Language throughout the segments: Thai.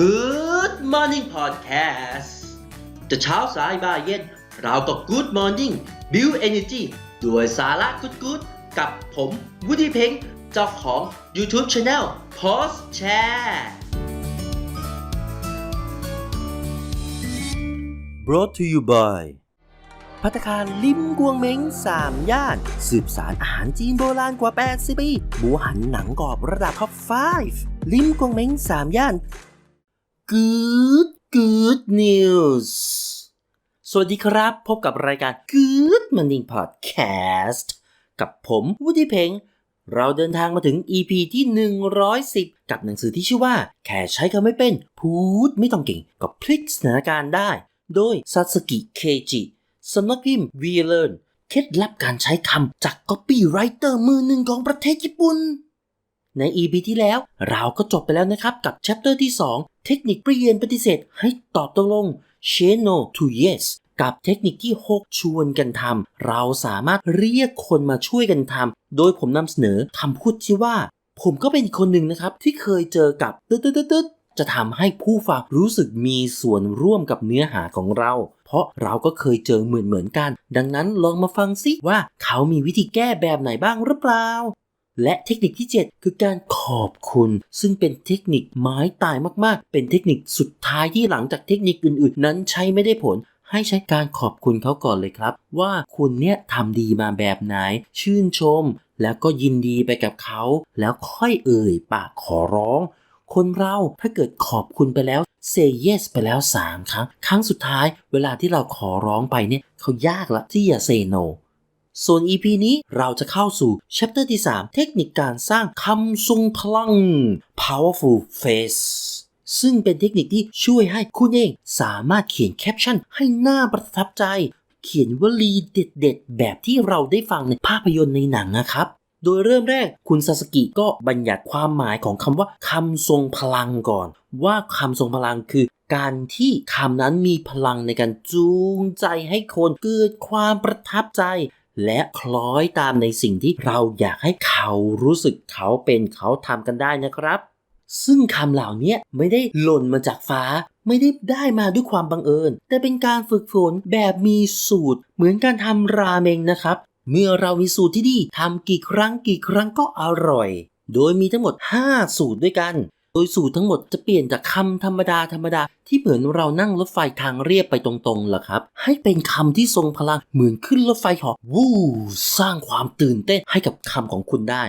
Good Morning Podcast จะเช้าสายบ่ายเย็น เราก็ Good Morning Build Energy ด้วยสาระกุดกุดกับผมวุฒิเพ็งเจ้าของ YouTube Channel Post Share brought to you by พัตคารลิมกวงเม้งสามย่าน สืบสารอาหารจีนโบราณกว่า 80 ปีหมูหันหนังกรอบระดับท็อป 5 ลิมกวงเม้งสามย่าน Good Good News สวัสดีครับ พบกับรายการ Good Morning Podcast กับผมวุฒิเพ็งเราเดินทางมาถึง EP ที่ 110 กับหนังสือที่ชื่อว่า แค่ใช้คำไม่เป็น พูดไม่ต้องเก่ง ก็พลิกสถานการณ์ได้ โดยซาสกิเคจิสำนักพิมพ์ v ีเล r n เคล็ดลับการใช้คำจาก copywriter มือหนึ่งของประเทศญี่ปุ่นใน EP ที่แล้วเราก็จบไปแล้วนะครับกับ chapter ที่2 เทคนิคเปลี่ยนปฏิเสธให้ตอบตกลง say no to yes กับเทคนิคที่ 6 ชวนกันทำเราสามารถเรียกคนมาช่วยกันทำโดยผมนำเสนอคำพูดที่ว่า ผมก็เป็นคนหนึ่งนะครับ ที่เคยเจอกับตึ๊ดตึ๊ดตึ๊ดจะทำให้ผู้ฟังรู้สึกมีส่วนร่วมกับเนื้อหาของเรา เพราะเราก็เคยเจอเหมือนเหมือนกัน ดังนั้นลองมาฟังซิว่าเขามีวิธีแก้แบบไหนบ้างหรือเปล่า และเทคนิคที่ 7 คือการขอบคุณ ซึ่งเป็นเทคนิคไม้ตายมากๆ เป็นเทคนิคสุดท้ายที่หลังจากเทคนิคอื่นๆ นั้นใช้ไม่ได้ผล ให้ใช้การขอบคุณเขาก่อนเลยครับ ว่าคุณเนี่ยทำดีมาแบบไหน ชื่นชม แล้วก็ยินดีไปกับเขา แล้วค่อยเอ่ยปากขอร้อง คนเราถ้าเกิดขอบคุณไปแล้ว say yes ไปแล้ว 3 ครั้ง ครั้งสุดท้าย เวลาที่เราขอร้องไปเนี่ยเขายากละที่จะ say no ส่วน EP นี้เราจะเข้าสู่ chapter ที่ 3 เทคนิคการสร้างคำทรงพลัง powerful face ซึ่งเป็นเทคนิคที่ช่วยให้คุณเองสามารถเขียนแคปชั่นให้หน้าประทับใจ เขียนวลีเด็ดๆ แบบที่เราได้ฟังในภาพยนตร์ในหนังนะครับ โดยเริ่มแรกคุณซาสกิก็บัญญัติความหมายของคำว่าคำทรงพลังก่อน ว่าคำทรงพลังคือการที่คำนั้นมีพลังในการจูงใจให้คนเกิดความประทับใจ และคล้อยตามในสิ่งที่เราอยากให้เขารู้สึกเขาเป็นเขาทำกันได้นะครับ ซึ่งคำเหล่านี้ไม่ได้หล่นมาจากฟ้า ไม่ได้ได้มาด้วยความบังเอิญ แต่เป็นการฝึกฝนแบบมีสูตร เหมือนการทำราเมงนะครับ เมื่อเรามีสูตรที่ดีทำกี่ครั้งกี่ครั้งก็อร่อย โดยมีทั้งหมด 5 สูตรด้วยกัน โดยสูตรทั้งหมดจะเปลี่ยนจากคำธรรมดาธรรมดาที่เหมือนเรานั่งรถไฟทางเรียบไปตรงๆล่ะครับ ให้เป็นคำที่ทรงพลังเหมือนขึ้นรถไฟเหาะวู้สร้างความตื่นเต้นให้กับคำของคุณได้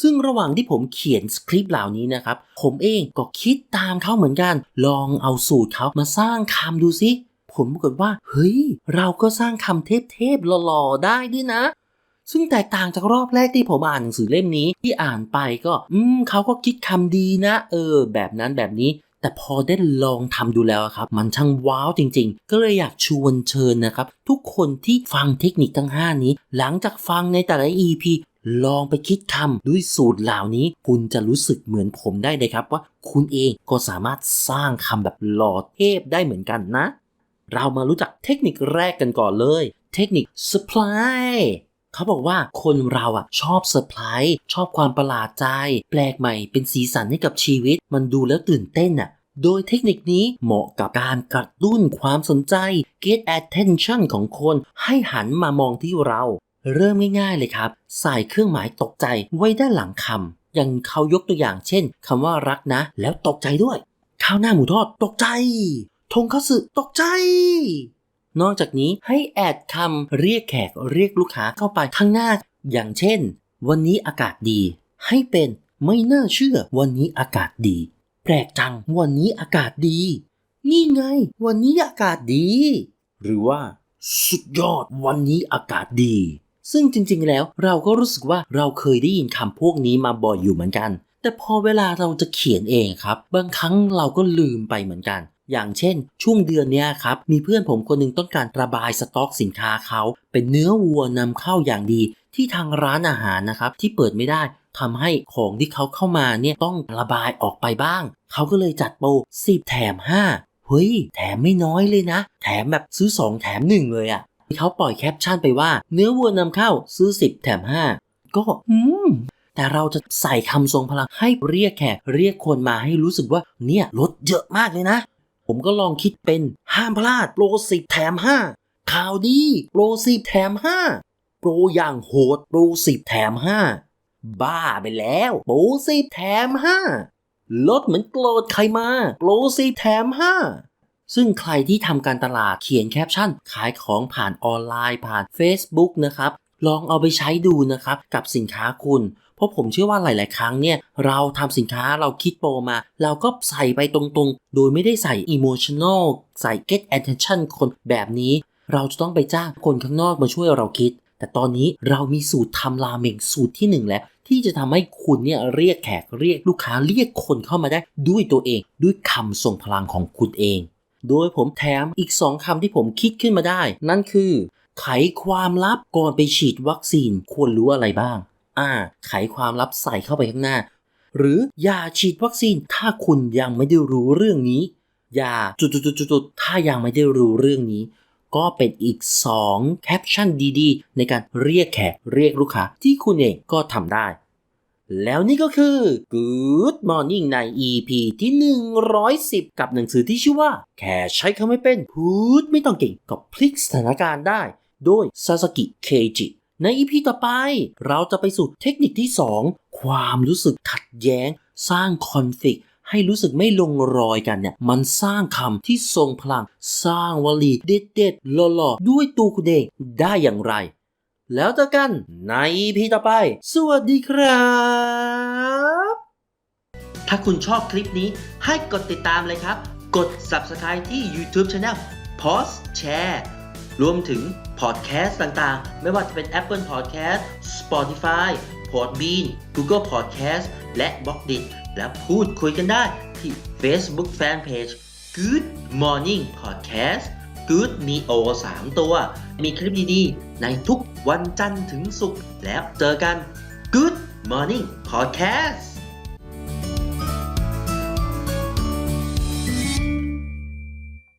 ซึ่งระหว่างที่ผมเขียนสคริปต์เหล่านี้นะครับ ผมเองก็คิดตามเขาเหมือนกัน ลองเอาสูตรเขามาสร้างคำดูสิผมปรากฏว่า เฮ้ย เราก็สร้างคำเทพๆหล่อๆได้ด้วยนะ ซึ่งแตกต่างจากรอบแรกที่ผมอ่านหนังสือเล่มนี้ที่อ่านไปก็ อืมเขาก็คิดคำดีนะ เออ แบบนั้นแบบนี้แต่พอได้ลองทำดูแล้วครับ มันช่างว้าวจริงๆ ก็เลยอยากชวนเชิญนะครับ ทุกคนที่ฟังเทคนิคทั้ง 5 นี้ หลังจากฟังในแต่ละ EP ลองไปคิดคำด้วยสูตรเหล่านี้ คุณจะรู้สึกเหมือนผมได้เลยครับ ว่าคุณเองก็สามารถสร้างคำแบบหล่อเทพได้เหมือนกันนะ เรามารู้จักเทคนิคแรกกันก่อนเลย เทคนิค supply เขาบอกว่าคนเราอะชอบเซอร์ไพรส์ชอบความประหลาดใจ แปลกใหม่เป็นสีสันให้กับชีวิต มันดูแล้วตื่นเต้นอะโดยเทคนิคนี้เหมาะกับการกระตุ้นความสนใจ get attention ของคนให้หันมามองที่เรา เริ่มง่ายๆเลยครับ ใส่เครื่องหมายตกใจไว้ด้านหลังคำอย่างเขายกตัวอย่างเช่นคำว่ารักนะ แล้วตกใจด้วย ข้าวหน้าหมูทอดตกใจทงคัตสึตกใจ นอกจากนี้ให้แอดคำเรียกแขกเรียกลูกค้าเข้าไปข้างหน้า อย่างเช่น วันนี้อากาศดี ให้เป็นไม่น่าเชื่อ วันนี้อากาศดี แปลกจัง วันนี้อากาศดี นี่ไง วันนี้อากาศดี หรือว่า สุดยอด วันนี้อากาศดี ซึ่งจริง ๆ แล้วเราก็รู้สึกว่าเราเคยได้ยินคำพวกนี้มาบ่อยอยู่เหมือนกัน แต่พอเวลาเราจะเขียนเองครับ บางครั้งเราก็ลืมไปเหมือนกัน อย่างเช่น ช่วงเดือนนี้ครับ มีเพื่อนผมคนหนึงต้องการระบายสต็อกสินค้าเขา เป็นเนื้อวัวนำเข้าอย่างดี ที่ทางร้านอาหารนะครับ ที่เปิดไม่ได้ทำให้ของที่เขาเข้ามาเนี่ยต้องระบายออกไปบ้าง เขาก็เลยจัดโปร10 แถม 5 เฮ้ย แถมไม่น้อยเลยนะ แถมแบบซื้อ 2 แถม 1 เลยอะ่ะเขาปล่อยแคปชั่นไปว่าเนื้อวัวนำเข้าซื้อ 10 แถม 5 ก็อืมแต่เราจะใส่คำทรงพลังให้เรียกแขกเรียกคนมาให้รู้สึกว่าเนี่ยลดเยอะมากเลยนะ ผมก็ลองคิดเป็นห้ามพลาดโปรสิบแถมห้าข่าวดีโปรสิบแถมห้าโปรอย่างโหดโปรสิบแถมห้าบ้าไปแล้วโปรสิบแถมห้าลดเหมือนโกรธใครมาโปรสิบแถมห้าซึ่งใครที่ทำการตลาดเขียนแคปชั่น ขายของผ่านออนไลน์ผ่าน Facebook นะครับ ลองเอาไปใช้ดูนะครับ กับสินค้าคุณ เพราะผมเชื่อว่าหลาย ๆ ครั้งเนี่ยเราทำสินค้าเราคิดโปรมา เราก็ใส่ไปตรง ๆ โดยไม่ได้ใส่ emotional ใส่ get attention คนแบบนี้ เราจะต้องไปจ้างคนข้างนอกมาช่วยเราคิด แต่ตอนนี้เรามีสูตรทำราเมงสูตรที่หนึ่งแล้ว ที่จะทำให้คุณเนี่ยเรียกแขกเรียกลูกค้าเรียกคนเข้ามาได้ด้วยตัวเอง ด้วยคำทรงพลังของคุณเอง โดยผมแถมอีก 2คำที่ผมคิดขึ้นมาได้ นั่นคือไขความลับก่อนไปฉีดวัคซีนควรรู้อะไรบ้าง อ่า ไขความลับใส่เข้าไปข้างหน้า หรืออย่าฉีดวัคซีนถ้าคุณยังไม่ได้รู้เรื่องนี้ อย่าจุดๆๆๆถ้ายังไม่ได้รู้เรื่องนี้ ก็เป็นอีก 2 แคปชั่นดีๆ ในการเรียกแขกเรียกลูกค้าที่คุณเองก็ทำได้ แล้วนี่ก็คือ Good Morning ใน EP ที่ 110 กับหนังสือที่ชื่อว่า แค่ใช้คำไม่เป็นพูดไม่ต้องเก่งก็พลิกสถานการณ์ได้ โดย Sasaki Keiji ใน EP ต่อไป เราจะไปสู่เทคนิคที่ 2 ความรู้สึกขัดแย้ง สร้างคอนฟ lict ให้รู้สึกไม่ลงรอยกันเนี่ย มันสร้างคำที่ทรงพลัง สร้างวลีเด็ดๆหล่อๆ ด้วยตัวคุณเองได้อย่างไร แล้วเจอกันใน EP ต่อไป สวัสดีครับ ถ้าคุณชอบคลิปนี้ให้กดติดตามเลยครับ กด Subscribe ที่ YouTube Channel Post Share รวมถึงพอดแคสต์ต่างๆ ไม่ว่าจะเป็น Apple Podcast Spotify Podbean Google Podcast และ b l o g d i t และพูดคุยกันได้ที่ Facebook Fanpage Good Morning Podcast Good Neo 3 ตัว มีคลิปดีๆ ในทุกวันจันทร์ถึงศุกร์แล้วเจอกัน Good Morning Podcast